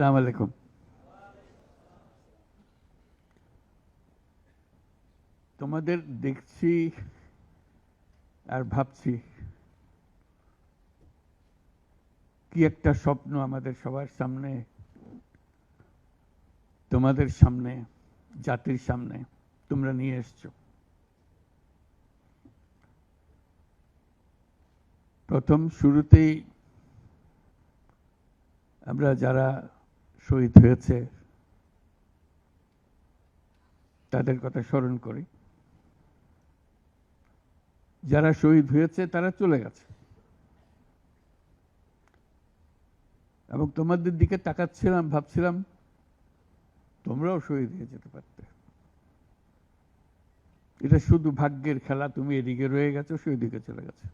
আসসালামু আলাইকুম। তোমাদের দেখছি আর ভাবছি কি একটা স্বপ্ন আমাদের সবার সামনে, তোমাদের সামনে, জাতির সামনে তোমরা নিয়ে এসছো। প্রথম শুরুতেই আমরা যারা শহীদ হয়েছে। তাদের কথা স্মরণ করি। যারা শহীদ হয়েছে, তারা চলে গেছে। এবং তোমাদের দিকে তাকাচ্ছিলাম, ভাবছিলাম, তোমরাও শহীদ হয়ে যেতে পারতে। এটা শুধু ভাগ্যের খেলা, তুমি এদিকে রয়ে গেছো সেই দিকে চলে গেছে।